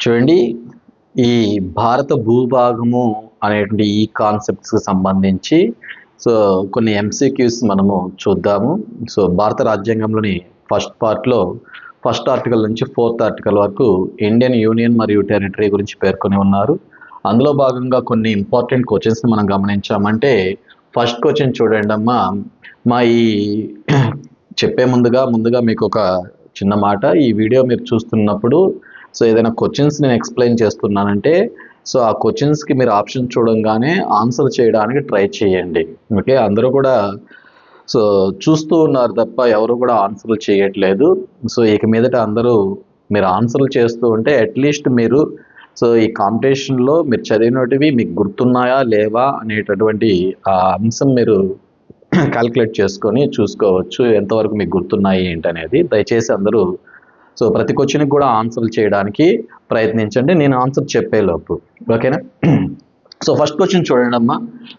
చూడండి ఈ భారత భూభాగము అనేటువంటి ఈ కాన్సెప్ట్స్కి సంబంధించి సో కొన్ని ఎంసీక్యూస్ మనము చూద్దాము. సో భారత రాజ్యాంగంలోని ఫస్ట్ పార్ట్లో ఫస్ట్ ఆర్టికల్ నుంచి ఫోర్త్ ఆర్టికల్ వరకు ఇండియన్ యూనియన్ మరియు టెరిటరీ గురించి పేర్కొని ఉన్నారు. అందులో భాగంగా కొన్ని ఇంపార్టెంట్ క్వశ్చన్స్ని మనం గమనించామంటే ఫస్ట్ క్వశ్చన్ చూడండి అమ్మా. మా ఈ చెప్పే ముందుగా ముందుగా మీకు ఒక చిన్న మాట. ఈ వీడియో మీరు చూస్తున్నప్పుడు సో ఏదైనా క్వశ్చన్స్ నేను ఎక్స్ప్లెయిన్ చేస్తున్నానంటే సో ఆ క్వశ్చన్స్కి మీరు ఆప్షన్ చూడంగానే ఆన్సర్ చేయడానికి ట్రై చేయండి. ఓకే అందరూ కూడా సో చూస్తూ ఉన్నారు తప్ప ఎవరు కూడా ఆన్సర్లు చేయట్లేదు. సో ఇక మీదట అందరూ మీరు ఆన్సర్లు చేస్తూ ఉంటే అట్లీస్ట్ మీరు సో ఈ కాంపిటీషన్లో మీరు చదివినటివి మీకు గుర్తున్నాయా లేవా అనేటటువంటి ఆ అంశం మీరు క్యాల్కులేట్ చేసుకొని చూసుకోవచ్చు. ఎంతవరకు మీకు గుర్తున్నాయి ఏంటనేది. దయచేసి అందరూ సో ప్రతి క్వశ్చన్కి కూడా ఆన్సర్లు చేయడానికి ప్రయత్నించండి. నేను ఆన్సర్ చెప్పేలోపు. ఓకేనా సో ఫస్ట్ క్వశ్చన్ చూడండి అమ్మా.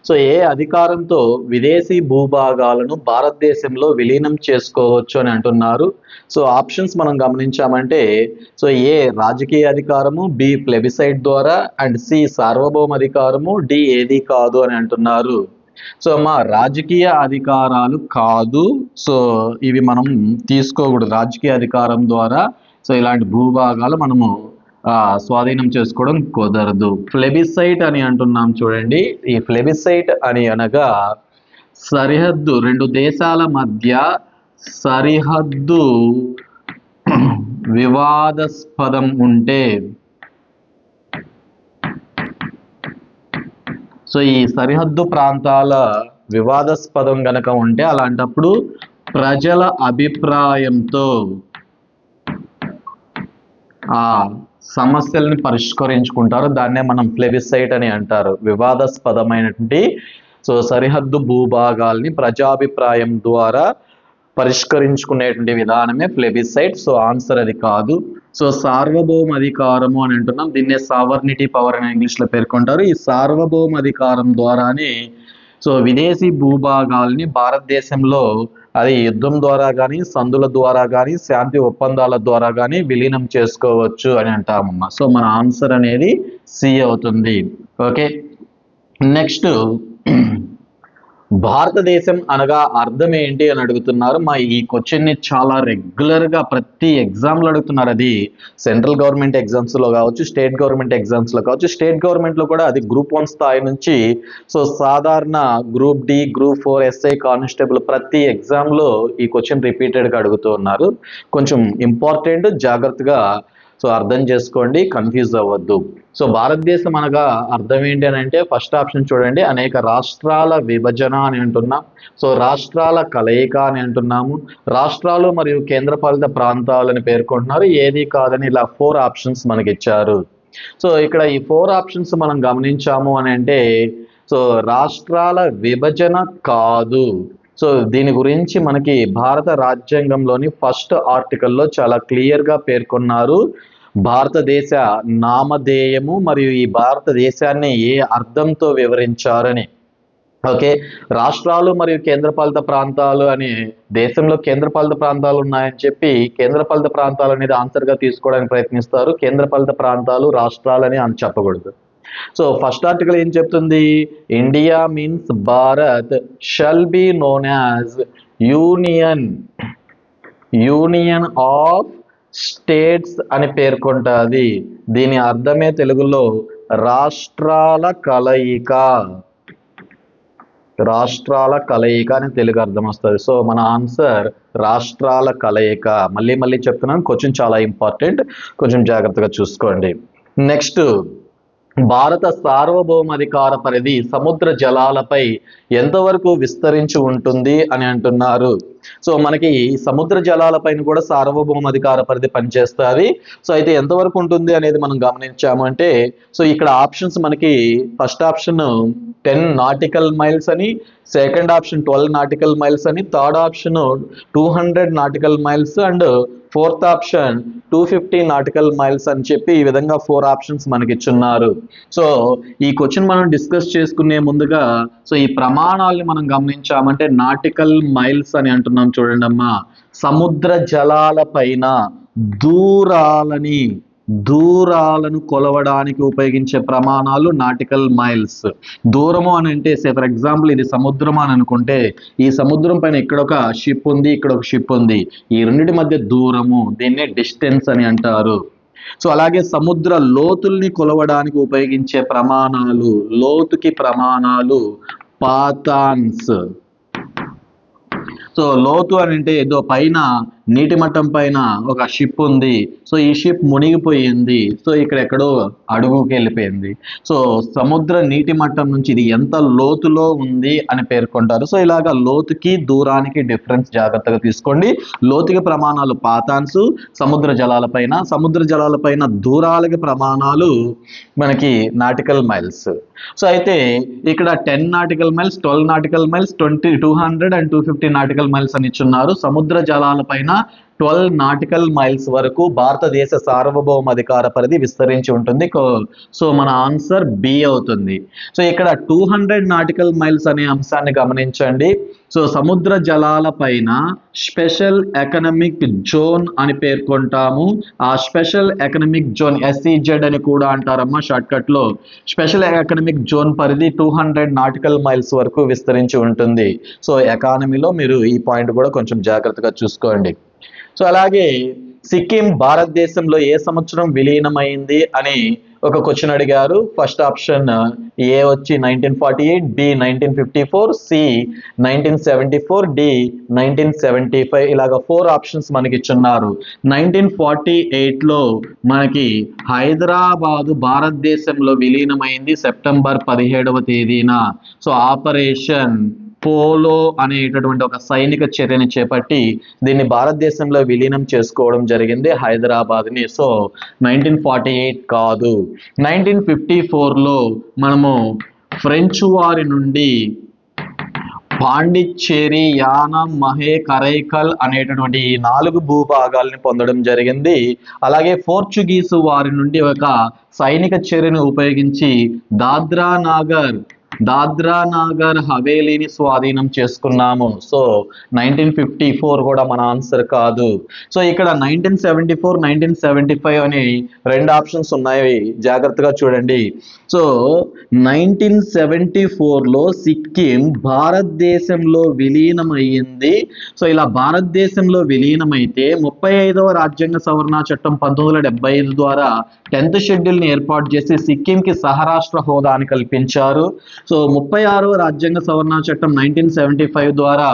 సో ఏ అధికారంతో విదేశీ భూభాగాలను భారతదేశంలో విలీనం చేసుకోవచ్చు అని అంటున్నారు? సో ఆప్షన్స్ మనం గమనించామంటే సో ఏ రాజకీయ అధికారము బి ప్లెబిసైడ్ ద్వారా అండ్ సి సార్వభౌమ అధికారము డి ఏది కాదు అని అంటున్నారు? సో మా రాజకీయ అధికారాలు కాదు. సో ఇవి మనం తీసుకోకూడదు. రాజకీయ అధికారం ద్వారా సో ఇలాంటి భూభాగాలు మనము స్వాధీనం చేసుకోవడం కుదరదు. ఫ్లెబిసైట్ అని అంటున్నాం చూడండి. ఈ ఫ్లెబిసైట్ అని అనగా సరిహద్దు రెండు దేశాల మధ్య సరిహద్దు వివాదాస్పదం ఉంటే సో ఈ సరిహద్దు ప్రాంతాల వివాదాస్పదం గనక ఉంటే అలాంటప్పుడు ప్రజల అభిప్రాయంతో ఆ సమస్యల్ని పరిష్కరించుకుంటారు. దాన్నే మనం ప్లెబిసైట్ అని అంటారు. వివాదాస్పదమైనటువంటి సో సరిహద్దు భూభాగాల్ని ప్రజాభిప్రాయం ద్వారా పరిష్కరించుకునేటువంటి విధానమే ప్లెబిసైట్. సో ఆన్సర్ అది కాదు. సో సార్వభౌమ అధికారము అని అంటున్నాం. దీన్నే సావర్నిటీ పవర్ అని ఇంగ్లీష్లో పేర్కొంటారు. ఈ సార్వభౌమ అధికారం ద్వారానే సో విదేశీ భూభాగాల్ని భారతదేశంలో అది యుద్ధం ద్వారా కానీ సందుల ద్వారా కానీ శాంతి ఒప్పందాల ద్వారా కానీ విలీనం చేసుకోవచ్చు అని అంటామమ్మా సో మన ఆన్సర్ అనేది సి అవుతుంది. ఓకే నెక్స్ట్ భారతదేశం అనగా అర్థం ఏంటి అని అడుగుతున్నారు. మా ఈ క్వశ్చన్ని చాలా రెగ్యులర్గా ప్రతి ఎగ్జామ్లో అడుగుతున్నారు. అది సెంట్రల్ గవర్నమెంట్ ఎగ్జామ్స్లో కావచ్చు స్టేట్ గవర్నమెంట్ ఎగ్జామ్స్లో కావచ్చు స్టేట్ గవర్నమెంట్లో కూడా అది గ్రూప్ వన్ స్థాయి నుంచి సో సాధారణ group D group four SI constable ప్రతి ఎగ్జామ్లో ఈ క్వశ్చన్ రిపీటెడ్గా అడుగుతూ ఉన్నారు. కొంచెం ఇంపార్టెంట్ జాగ్రత్తగా సో అర్థం చేసుకోండి కన్ఫ్యూజ్ అవ్వద్దు. సో భారతదేశం అనగా అర్థం ఏంటి అని అంటే ఫస్ట్ ఆప్షన్ చూడండి అనేక రాష్ట్రాల విభజన అని అంటున్నాం. సో రాష్ట్రాల కలయిక అని అంటున్నాము. రాష్ట్రాలు మరియు కేంద్రపాలిత ప్రాంతాలని పేర్కొంటున్నారు. ఏది కాదని ఇలా ఫోర్ ఆప్షన్స్ మనకి ఇచ్చారు. సో ఇక్కడ ఈ ఫోర్ ఆప్షన్స్ మనం గమనించాము అని అంటే సో రాష్ట్రాల విభజన కాదు. సో దీని గురించి మనకి భారత రాజ్యాంగంలోని ఫస్ట్ ఆర్టికల్లో చాలా క్లియర్గా పేర్కొన్నారు. భారతదేశ నామధేయము మరియు ఈ భారతదేశాన్ని ఏ అర్థంతో వివరించారని. ఓకే? రాష్ట్రాలు మరియు కేంద్రపాలిత ప్రాంతాలు అని దేశంలో కేంద్రపాలిత ప్రాంతాలు ఉన్నాయని చెప్పి కేంద్రపాలిత ప్రాంతాలు అనేది ఆన్సర్గా తీసుకోవడానికి ప్రయత్నిస్తారు. కేంద్రపాలిత ప్రాంతాలు రాష్ట్రాలని అని చెప్పకూడదు. సో ఫస్ట్ ఆర్టికల్ ఏం చెప్తుంది? India means Bharat shall be known as union union of states అని పేర్కొంటుంది. దీని అర్థమే తెలుగులో రాష్ట్రాల కలయిక. రాష్ట్రాల కలయిక అని తెలుగు అర్థం వస్తుంది. సో మన ఆన్సర్ రాష్ట్రాల కలయిక. మళ్ళీ మళ్ళీ చెప్తున్నాను. కొంచెం చాలా ఇంపార్టెంట్. కొంచెం జాగ్రత్తగా చూసుకోండి. నెక్స్ట్ భారత సార్వభౌమాధికార పరిధి సముద్ర జలాలపై ఎంతవరకు విస్తరించి ఉంటుంది అని అంటున్నారు. సో మనకి సముద్ర జలాలపైన కూడా సార్వభౌమాధికార పరిధి పనిచేస్తుంది. సో అయితే ఎంతవరకు ఉంటుంది అనేది మనం గమనించాము అంటే సో ఇక్కడ ఆప్షన్స్ మనకి first option ten nautical miles అని second option twelve nautical miles అని third option two hundred nautical miles and fourth option two fifty nautical miles అని చెప్పి ఈ విధంగా ఫోర్ ఆప్షన్స్ మనకి ఇచ్చున్నారు సో ఈ క్వశ్చన్ మనం డిస్కస్ చేసుకునే ముందుగా సో ఈ ప్రమాణాలని మనం గమనించామంటే నాటికల్ మైల్స్ అని అంటున్నాం చూడండి అమ్మా సముద్ర జలాల పైన దూరాలని దూరాలను కొలవడానికి ఉపయోగించే ప్రమాణాలు నాటికల్ మైల్స్. దూరము అని అంటే సే ఫర్ ఎగ్జాంపుల్ ఇది సముద్రం అని అనుకుంటే ఈ సముద్రం పైన ఇక్కడ ఒక షిప్ ఉంది ఇక్కడ ఒక షిప్ ఉంది. ఈ రెండింటి మధ్య దూరము దీన్నే డిస్టెన్స్ అని అంటారు. సో అలాగే సముద్ర లోతుల్ని కొలవడానికి ఉపయోగించే ప్రమాణాలు లోతుకి ప్రమాణాలు పాతాన్స్. సో లోతు అని అంటే ఏదో పైన నీటి మట్టం పైన ఒక షిప్ ఉంది. సో ఈ షిప్ మునిగిపోయింది. సో ఇక్కడ ఎక్కడో అడుగుకి వెళ్ళిపోయింది. సో సముద్ర నీటి మట్టం నుంచి ఇది ఎంత లోతులో ఉంది అని పేర్కొంటారు. సో ఇలాగ లోతుకి దూరానికి డిఫరెన్స్ జాగ్రత్తగా తీసుకోండి. లోతుకి ప్రమాణాలు పాతాన్స్ సముద్ర జలాలపైన సముద్ర జలాలపైన దూరాలకి ప్రమాణాలు మనకి నాటికల్ మైల్స్. సో అయితే ఇక్కడ ten nautical miles twelve nautical miles twenty two hundred and two fifty nautical miles అని ఇచ్చున్నారు. సముద్ర జలాలపైన 있습니다. ట్వెల్వ్ నాటికల్ మైల్స్ వరకు భారతదేశ సార్వభౌమ అధికార పరిధి విస్తరించి ఉంటుంది. సో మన ఆన్సర్ బి అవుతుంది. సో ఇక్కడ టూ హండ్రెడ్ నాటికల్ మైల్స్ అనే అంశాన్ని గమనించండి. సో సముద్ర జలాల పైన స్పెషల్ ఎకనమిక్ జోన్ అని పేర్కొంటాము. ఆ స్పెషల్ ఎకనమిక్ జోన్ ఎస్ఈజెడ్ అని కూడా అంటారమ్మా షార్ట్కట్లో. లో స్పెషల్ ఎకనమిక్ జోన్ పరిధి టూ హండ్రెడ్ నాటికల్ మైల్స్ వరకు విస్తరించి ఉంటుంది. సో ఎకానమీలో మీరు ఈ పాయింట్ కూడా కొంచెం జాగ్రత్తగా చూసుకోండి. సో అలాగే సిక్కిం భారతదేశంలో ఏ సంవత్సరం విలీనమైంది అని ఒక క్వశ్చన్ అడిగారు. ఫస్ట్ ఆప్షన్ ఏ వచ్చి nineteen forty eight B nineteen fifty four C nineteen seventy four D nineteen seventy five ఇలాగ ఫోర్ ఆప్షన్స్ మనకి ఇచ్చున్నారు. నైన్టీన్ ఫార్టీ ఎయిట్లో మనకి హైదరాబాదు భారతదేశంలో విలీనమైంది సెప్టెంబర్ పదిహేడవ తేదీన. సో ఆపరేషన్ పోలో అనేటటువంటి ఒక సైనిక చర్యని చేపట్టి దీన్ని భారతదేశంలో విలీనం చేసుకోవడం జరిగింది హైదరాబాద్ని. సో నైన్టీన్ ఫార్టీ ఎయిట్ కాదు. నైన్టీన్ ఫిఫ్టీ ఫోర్లో మనము ఫ్రెంచ్ వారి నుండి పాండిచ్చేరి యానం మహే కరైకల్ అనేటటువంటి ఈ నాలుగు భూభాగాల్ని పొందడం జరిగింది. అలాగే పోర్చుగీసు వారి నుండి ఒక సైనిక చర్యను ఉపయోగించి దాద్రా నాగర్ దాద్రా నాగర్ హవేలీని స్వాధీనం చేసుకున్నాము. సో నైన్టీన్ ఫిఫ్టీ ఫోర్ కూడా మన ఆన్సర్ కాదు. సో ఇక్కడ nineteen seventy four nineteen seventy five అని రెండు ఆప్షన్స్ ఉన్నాయి. జాగ్రత్తగా చూడండి. సో నైన్టీన్ సెవెంటీ ఫోర్లో సిక్కిం భారతదేశంలో విలీనమైంది సో ఇలా భారతదేశంలో విలీనమైతే ముప్పై ఐదవ రాజ్యాంగ సవరణ చట్టం పంతొమ్మిది వందల ఐదు ద్వారా టెన్త్ షెడ్యూల్ని ఏర్పాటు చేసి సిక్కింకి సహరాష్ట్ర హోదాని కల్పించారు. సో ముప్పై ఆరో రాజ్యాంగ సవరణ చట్టం నైన్టీన్ సెవెంటీ ఫైవ్ ద్వారా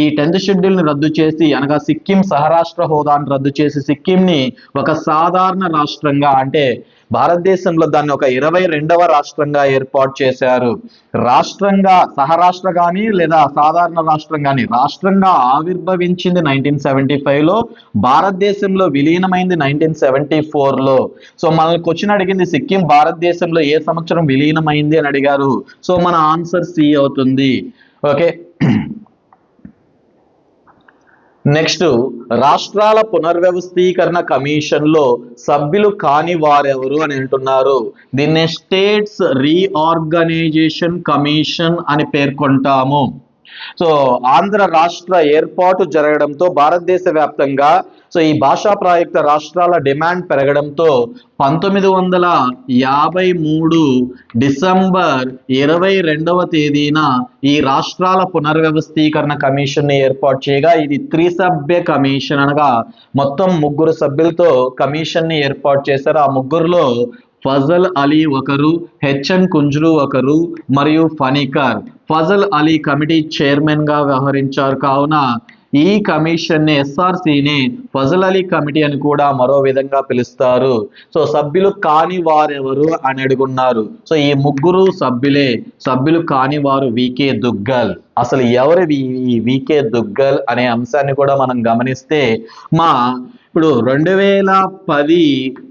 ఈ టెన్త్ షెడ్యూల్ని రద్దు చేసి అనగా సిక్కిం సహరాష్ట్ర హోదాను రద్దు చేసి సిక్కింని ఒక సాధారణ రాష్ట్రంగా అంటే భారతదేశంలో దాన్ని ఒక ఇరవై రెండవ రాష్ట్రంగా ఏర్పాటు చేశారు. రాష్ట్రంగా సహరాష్ట్ర కానీ లేదా సాధారణ రాష్ట్రం కానీ రాష్ట్రంగా ఆవిర్భవించింది నైన్టీన్ సెవెంటీ ఫైవ్లో భారతదేశంలో విలీనమైంది నైన్టీన్ సెవెంటీ ఫోర్లో. సో మనల్ని క్వశ్చన్ అడిగింది సిక్కిం భారతదేశంలో ఏ సంవత్సరం విలీనమైంది అని అడిగారు. సో మన ఆన్సర్ సి అవుతుంది. ఓకే? నెక్స్ట్ రాష్ట్రాల పునర్వ్యవస్థీకరణ కమిషన్లో సభ్యులు కాని వారెవరు అని అంటున్నారు. దీన్ని స్టేట్స్ రీఆర్గనైజేషన్ కమిషన్ అని పేర్కొంటాము. సో ఆంధ్ర రాష్ట్ర ఏర్పాటు జరగడంతో భారతదేశ వ్యాప్తంగా సో ఈ భాషా ప్రాయుక్త రాష్ట్రాల డిమాండ్ పెరగడంతో పంతొమ్మిది వందల యాభై మూడు డిసెంబర్ ఇరవై రెండవ తేదీన ఈ రాష్ట్రాల పునర్వ్యవస్థీకరణ కమిషన్ని ఏర్పాటు చేయగా ఇది త్రిసభ్య కమిషన్ అనగా మొత్తం ముగ్గురు సభ్యులతో కమిషన్ని ఏర్పాటు చేశారు. ఆ ముగ్గురులో ఫజల్ అలీ ఒకరు హెచ్ఎన్ కుంజ్రు ఒకరు మరియు ఫనీకర్ ఫజల్ అలీ కమిటీ చైర్మన్గా వ్యవహరించారు. కావున ఈ కమిషన్ని ఎస్ఆర్సీని ఎస్ఆర్సిని ఫజల్ అలీ కమిటీ అని కూడా మరో విధంగా పిలుస్తారు. సో సభ్యులు కాని వారెవరు అని అడుగున్నారు. సో ఈ ముగ్గురు సభ్యులే సభ్యులు కాని వారు వికే దుగ్గల్. అసలు ఎవరు ఈ వికే దుగ్గల్ అనే అంశాన్ని కూడా మనం గమనిస్తే మా ఇప్పుడు రెండు వేల పది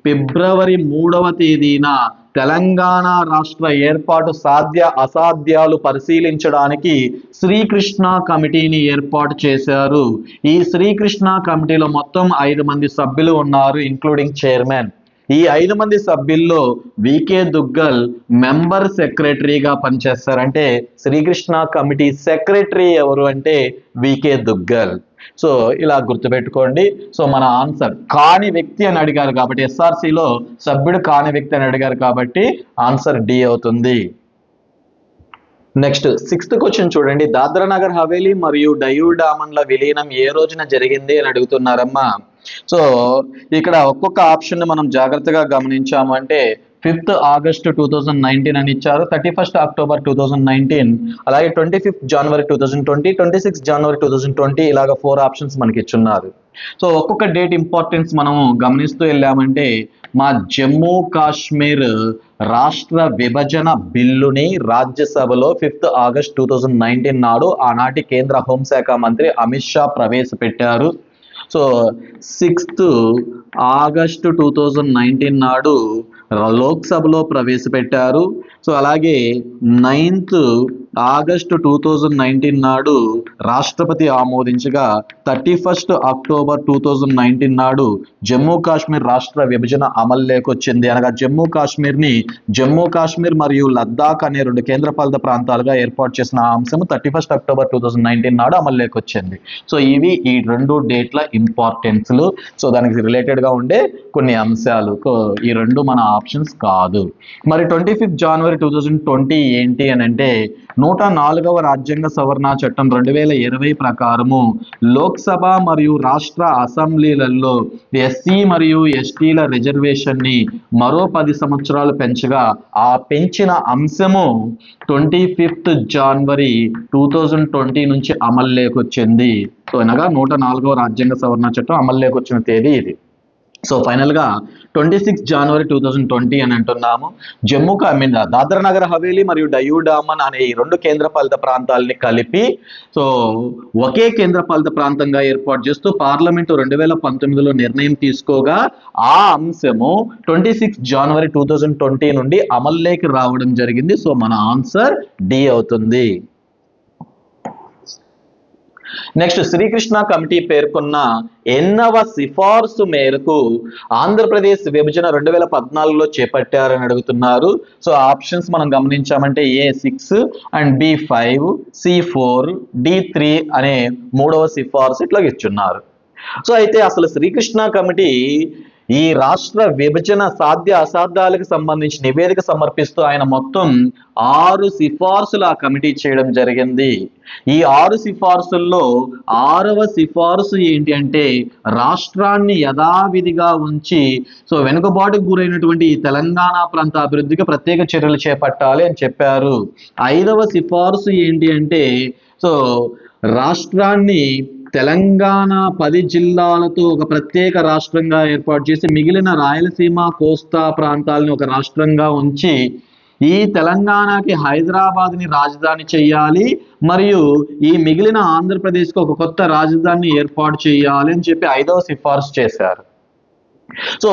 ఫిబ్రవరి మూడవ తేదీన తెలంగాణ రాష్ట్ర ఏర్పాటు సాధ్య అసాధ్యాలు పరిశీలించడానికి శ్రీకృష్ణ కమిటీని ఏర్పాటు చేశారు. ఈ శ్రీకృష్ణ కమిటీలో మొత్తం ఐదు మంది సభ్యులు ఉన్నారు ఇంక్లూడింగ్ చైర్మన్ ఈ ఐదు మంది సభ్యుల్లో వికే దుగ్గల్ మెంబర్ సెక్రటరీగా పనిచేస్తారంటే శ్రీకృష్ణ కమిటీ సెక్రటరీ ఎవరు అంటే వికే దుగ్గల్. సో ఇలా గుర్తుపెట్టుకోండి. సో మన ఆన్సర్ కాని వ్యక్తి అని అడిగారు కాబట్టి ఎస్ఆర్సిలో సభ్యుడు కాని వ్యక్తి అని అడిగారు కాబట్టి ఆన్సర్ డి అవుతుంది. నెక్స్ట్ సిక్స్త్ క్వశ్చన్ చూడండి. దాద్రా నగర్ హవేలీ మరియు డయూ డామన్ల విలీనం ఏ రోజున జరిగింది అని అడుగుతున్నారమ్మా? సో ఇక్కడ ఒక్కొక్క ఆప్షన్ మనం జాగ్రత్తగా గమనించామంటే fifth August two thousand nineteen అని ఇచ్చారు thirty first October two thousand nineteen అలాగే ట్వంటీ ఫిఫ్త్ జనవరి two thousand twenty twenty six జనవరి టూ థౌజండ్ ట్వంటీ ఇలాగ ఫోర్ ఆప్షన్స్ మనకి ఇచ్చున్నారు. సో ఒక్కొక్క డేట్ ఇంపార్టెన్స్ మనం గమనిస్తూ వెళ్ళామంటే మా జమ్మూ కాశ్మీర్ రాష్ట్ర విభజన బిల్లుని రాజ్యసభలో fifth August two thousand nineteen నాడు ఆనాటి కేంద్ర హోంశాఖ మంత్రి అమిత్ షా ప్రవేశపెట్టారు. So sixth August two thousand nineteen నాడు లోక్సభలో ప్రవేశపెట్టారు. సో అలాగే ninth August two thousand nineteen నాడు రాష్ట్రపతి ఆమోదించగా thirty first October two thousand nineteen నాడు జమ్మూ కాశ్మీర్ రాష్ట్ర విభజన అమల్లోకి వచ్చింది అనగా జమ్మూ కాశ్మీర్ని జమ్మూ కాశ్మీర్ మరియు లద్దాఖ్ అనే రెండు కేంద్రపాలిత ప్రాంతాలుగా ఏర్పాటు చేసిన అంశం thirty first October two thousand nineteen నాడు అమల్లోకి వచ్చింది సో ఇవి ఈ రెండు డేట్ల ఇంపార్టెన్స్లు. సో దానికి రిలేటెడ్గా ఉండే కొన్ని అంశాలు. సో ఈ రెండు మన ఆప్షన్స్ కాదు. మరి ట్వంటీ ఫిఫ్త్ జనవరి టూ థౌజండ్ ట్వంటీ ఏంటి అని అంటే నూట నాలుగవ రాజ్యాంగ సవరణ చట్టం రెండు వేల ఇరవై ప్రకారము లోక్సభ మరియు రాష్ట్ర అసెంబ్లీలలో ఎస్సీ మరియు ఎస్టీల రిజర్వేషన్ని మరో పది సంవత్సరాలు పెంచగా ఆ పెంచిన అంశము ట్వంటీ ఫిఫ్త్ జనవరి టూ థౌజండ్ ట్వంటీ నుంచి అమల్లోకి వచ్చింది. సో అనగా నూట నాలుగవ రాజ్యాంగ సవరణ చట్టం అమల్లోకి వచ్చిన తేదీ ఇది. సో ఫైనల్గా ట్వంటీ సిక్స్ జనవరి టూ థౌజండ్ ట్వంటీ అని అంటున్నాము. జమ్మూ కాశ్మీర్ ఐ మీన్ నగర్ హవేలీ మరియు డయూ డామన్ అనే ఈ రెండు కేంద్రపాలిత ప్రాంతాలని కలిపి సో ఒకే కేంద్రపాలిత ప్రాంతంగా ఏర్పాటు చేస్తూ పార్లమెంటు రెండు వేల పంతొమ్మిదిలో నిర్ణయం తీసుకోగా ఆ అంశము ట్వంటీ సిక్స్ జనవరి టూ థౌజండ్ ట్వంటీ నుండి అమల్లోకి రావడం జరిగింది. సో మన ఆన్సర్ డి అవుతుంది. నెక్స్ట్ శ్రీకృష్ణ కమిటీ పేర్కొన్న ఎన్నవ సిఫార్సు మేరకు ఆంధ్రప్రదేశ్ విభజన రెండు వేల పద్నాలుగులో చేపట్టారని అడుగుతున్నారు. సో ఆప్షన్స్ మనం గమనించామంటే A six and B five C four D three అనే మూడవ సిఫార్సు ఇట్లా ఇచ్చున్నారు. సో అయితే అసలు శ్రీకృష్ణ కమిటీ ఈ రాష్ట్ర విభజన సాధ్య అసాధ్యాలకు సంబంధించి నివేదిక సమర్పిస్తూ ఆయన మొత్తం ఆరు సిఫార్సులు ఆ కమిటీ చేయడం జరిగింది. ఈ ఆరు సిఫార్సుల్లో ఆరవ సిఫార్సు ఏంటి అంటే రాష్ట్రాన్ని యథావిధిగా ఉంచి సో వెనుకబాటుకు గురైనటువంటి ఈ తెలంగాణ ప్రాంత అభివృద్ధికి ప్రత్యేక చర్యలు చేపట్టాలి అని చెప్పారు. ఐదవ సిఫార్సు ఏంటి అంటే సో రాష్ట్రాన్ని తెలంగాణ పది జిల్లాలతో ఒక ప్రత్యేక రాష్ట్రంగా ఏర్పాటు చేసి మిగిలిన రాయలసీమ కోస్తా ప్రాంతాలను ఒక రాష్ట్రంగా ఉంచి ఈ తెలంగాణకి హైదరాబాద్ని రాజధాని చేయాలి మరియు ఈ మిగిలిన ఆంధ్రప్రదేశ్కి ఒక కొత్త రాజధానిని ఏర్పాటు చేయాలి అని చెప్పి ఐదవ సిఫార్సు చేశారు. సో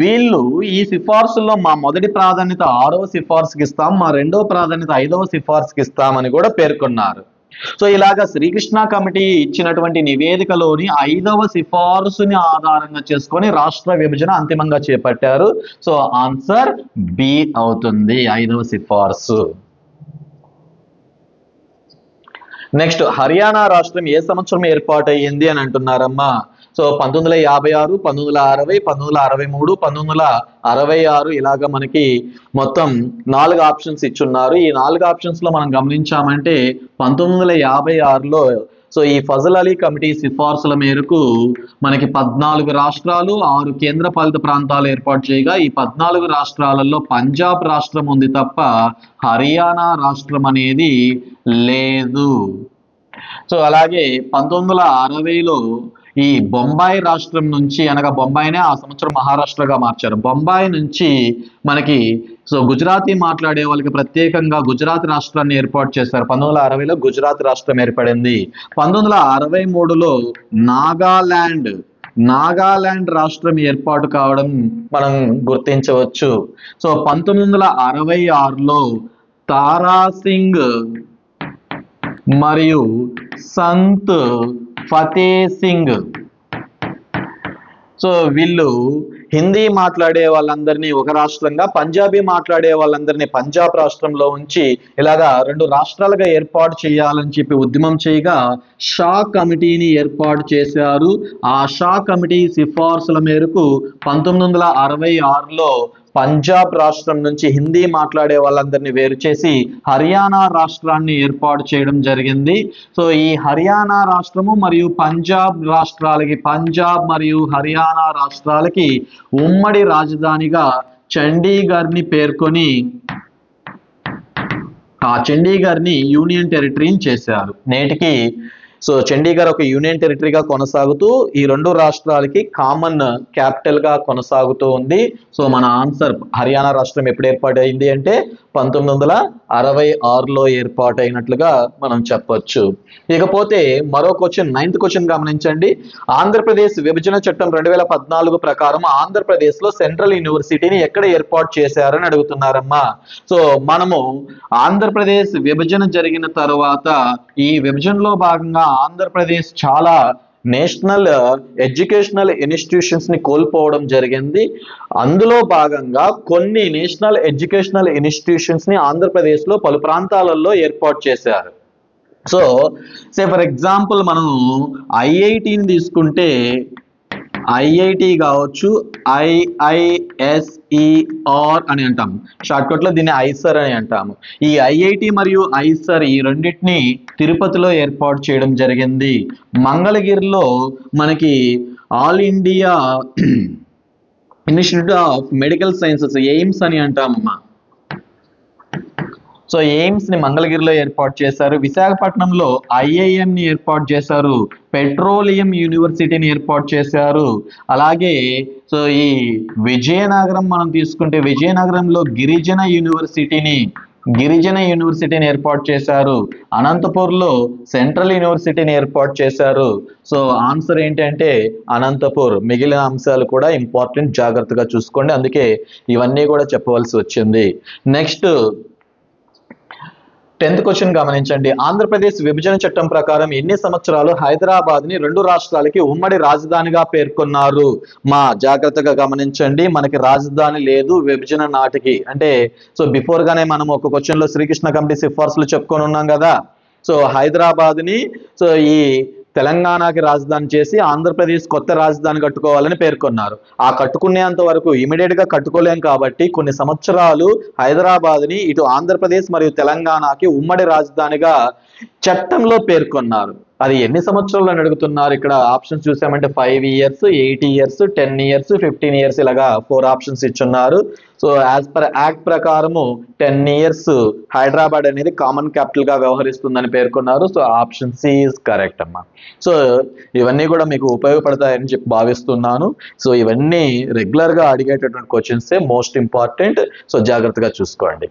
వీళ్ళు ఈ సిఫార్సుల్లో మా మొదటి ప్రాధాన్యత ఆరవ సిఫార్సుకి ఇస్తాం మా రెండవ ప్రాధాన్యత ఐదవ సిఫార్సుకి ఇస్తామని కూడా పేర్కొన్నారు. సో ఇలాగా శ్రీకృష్ణ కమిటీ ఇచ్చినటువంటి నివేదికలోని ఐదవ సిఫార్సుని ఆధారంగా చేసుకొని రాష్ట్ర విభజన అంతిమంగా చేపట్టారు. సో ఆన్సర్ బి అవుతుంది ఐదవ సిఫార్సు. నెక్స్ట్ హర్యానా రాష్ట్రం ఏ సంవత్సరం ఏర్పాటయ్యింది అని అంటున్నారమ్మా? సో పంతొమ్మిది వందల యాభై ఆరు పంతొమ్మిది వందల అరవై పంతొమ్మిది వందల అరవై మూడు పంతొమ్మిది వందల అరవై ఆరు ఇలాగ మనకి మొత్తం నాలుగు ఆప్షన్స్ ఇచ్చున్నారు. ఈ నాలుగు ఆప్షన్స్లో మనం గమనించామంటే పంతొమ్మిది వందల యాభై ఆరులో సో ఈ ఫజల్ అలీ కమిటీ సిఫార్సుల మేరకు మనకి పద్నాలుగు రాష్ట్రాలు ఆరు కేంద్ర పాలిత ప్రాంతాలు ఏర్పాటు చేయగా ఈ పద్నాలుగు రాష్ట్రాలలో పంజాబ్ రాష్ట్రం ఉంది తప్ప హర్యానా రాష్ట్రం అనేది లేదు. సో అలాగే పంతొమ్మిది వందల అరవైలో ఈ బొంబాయి రాష్ట్రం నుంచి అనగా బొంబాయినే ఆ సంవత్సరం మహారాష్ట్రగా మార్చారు. బొంబాయి నుంచి మనకి సో గుజరాతీ మాట్లాడే వాళ్ళకి ప్రత్యేకంగా గుజరాత్ రాష్ట్రాన్ని ఏర్పాటు చేశారు. పంతొమ్మిది వందల అరవైలో గుజరాత్ రాష్ట్రం ఏర్పడింది. పంతొమ్మిది వందల అరవై మూడులో నాగాల్యాండ్ నాగాల్యాండ్ రాష్ట్రం ఏర్పాటు కావడం మనం గుర్తించవచ్చు. సో పంతొమ్మిది వందల అరవై ఆరులో తారాసింగ్ మరియు సంత్ ఫతే సింగ్. సో వీళ్ళు హిందీ మాట్లాడే వాళ్ళందరినీ ఒక రాష్ట్రంగా పంజాబీ మాట్లాడే వాళ్ళందరినీ పంజాబ్ రాష్ట్రంలో ఉంచి ఇలాగా రెండు రాష్ట్రాలుగా ఏర్పాటు చేయాలని చెప్పి ఉద్యమం చేయగా షా కమిటీని ఏర్పాటు చేశారు. ఆ షా కమిటీ సిఫార్సుల మేరకు పంతొమ్మిది వందల అరవై ఆరులో పంజాబ్ రాష్ట్రం నుంచి హిందీ మాట్లాడే వాళ్ళందరినీ వేరు చేసి హర్యానా రాష్ట్రాన్ని ఏర్పాటు చేయడం జరిగింది. సో ఈ హర్యానా రాష్ట్రము మరియు పంజాబ్ రాష్ట్రాలకి పంజాబ్ మరియు హర్యానా రాష్ట్రాలకి ఉమ్మడి రాజధానిగా చండీగఢ్ని పేర్కొని ఆ చండీగఢ్ని యూనియన్ టెరిటరీని చేశారు. నేటికి సో చండీగఢ్ ఒక యూనియన్ టెరిటరీగా కొనసాగుతూ ఈ రెండు రాష్ట్రాలకి కామన్ క్యాపిటల్గా కొనసాగుతూ ఉంది. సో మన ఆన్సర్ హర్యానా రాష్ట్రం ఎప్పుడు ఏర్పాటైంది అంటే పంతొమ్మిది వందల అరవై ఆరులో ఏర్పాటైనట్లుగా మనం చెప్పొచ్చు. ఇకపోతే మరో క్వశ్చన్ నైన్త్ క్వశ్చన్ గమనించండి. ఆంధ్రప్రదేశ్ విభజన చట్టం రెండు వేల పద్నాలుగు ప్రకారం ఆంధ్రప్రదేశ్లో సెంట్రల్ యూనివర్సిటీని ఎక్కడ ఏర్పాటు చేశారని అడుగుతున్నారమ్మా. సో మనము ఆంధ్రప్రదేశ్ విభజన జరిగిన తర్వాత ఈ విభజనలో భాగంగా ఆంధ్రప్రదేశ్ చాలా నేషనల్ ఎడ్యుకేషనల్ ఇన్స్టిట్యూషన్స్ని కోల్పోవడం జరిగింది. అందులో భాగంగా కొన్ని నేషనల్ ఎడ్యుకేషనల్ ఇన్స్టిట్యూషన్స్ని ఆంధ్రప్రదేశ్లో పలు ప్రాంతాలలో ఏర్పాటు చేశారు. సో సే ఫర్ ఎగ్జాంపుల్ మనం ఐఐటిని తీసుకుంటే ఐఐటి కావచ్చు ఐఐఎస్ఈఆర్ అని అంటాము షార్ట్కట్లో దీన్ని ఐసర్ అని అంటాము. ఈ ఐఐటి మరియు ఐసర్ ఈ రెండింటిని తిరుపతిలో ఏర్పాటు చేయడం జరిగింది. మంగళగిరిలో మనకి all India institute of medical sciences AIIMS అని అంటామమ్మా. సో ఎయిమ్స్ని మంగళగిరిలో ఏర్పాటు చేశారు. విశాఖపట్నంలో ఐఐఎం ని ఏర్పాటు చేశారు. పెట్రోలియం యూనివర్సిటీని ఏర్పాటు చేశారు. అలాగే సో ఈ విజయనగరం మనం తీసుకుంటే విజయనగరంలో గిరిజన యూనివర్సిటీని గిరిజన యూనివర్సిటీని ఏర్పాటు చేశారు. అనంతపూర్లో సెంట్రల్ యూనివర్సిటీని ఏర్పాటు చేశారు. సో ఆన్సర్ ఏంటంటే అనంతపూర్. మిగిలిన అంశాలు కూడా ఇంపార్టెంట్ జాగ్రత్తగా చూసుకోండి. అందుకే ఇవన్నీ కూడా చెప్పవలసి వచ్చింది. నెక్స్ట్ టెన్త్ క్వశ్చన్ గమనించండి. ఆంధ్రప్రదేశ్ విభజన చట్టం ప్రకారం ఎన్ని సంవత్సరాలు హైదరాబాద్ని రెండు రాష్ట్రాలకి ఉమ్మడి రాజధానిగా పేర్కొన్నారు? మా జాగ్రత్తగా గమనించండి. మనకి రాజధాని లేదు విభజన నాటికి. అంటే సో బిఫోర్ గానే మనం ఒక క్వశ్చన్లో శ్రీకృష్ణ కమిటీ సిఫార్సులు చెప్పుకొని ఉన్నాం కదా. సో హైదరాబాద్ని సో ఈ తెలంగాణకి రాజధాని చేసి ఆంధ్రప్రదేశ్ కొత్త రాజధాని కట్టుకోవాలని పేర్కొన్నారు. ఆ కట్టుకునేంత వరకు ఇమీడియట్గా కట్టుకోలేం కాబట్టి కొన్ని సంవత్సరాలు హైదరాబాద్ని ఇటు ఆంధ్రప్రదేశ్ మరియు తెలంగాణకి ఉమ్మడి రాజధానిగా చట్టంలో పేర్కొన్నారు. అది ఎన్ని సంవత్సరాలు అని అడుగుతున్నారు? ఇక్కడ ఆప్షన్స్ చూసామంటే five years eight years ten years fifteen years ఇలాగా ఫోర్ ఆప్షన్స్ ఇచ్చున్నారు. సో యాజ్ పర్ యాక్ట్ ప్రకారము టెన్ ఇయర్స్ హైదరాబాద్ అనేది కామన్ క్యాపిటల్గా వ్యవహరిస్తుందని పేర్కొన్నారు. So option C is correct అమ్మా. సో ఇవన్నీ కూడా మీకు ఉపయోగపడతాయని చెప్పి భావిస్తున్నాను. సో ఇవన్నీ రెగ్యులర్గా అడిగేటటువంటి క్వశ్చన్సే మోస్ట్ ఇంపార్టెంట్ సో జాగ్రత్తగా చూసుకోండి.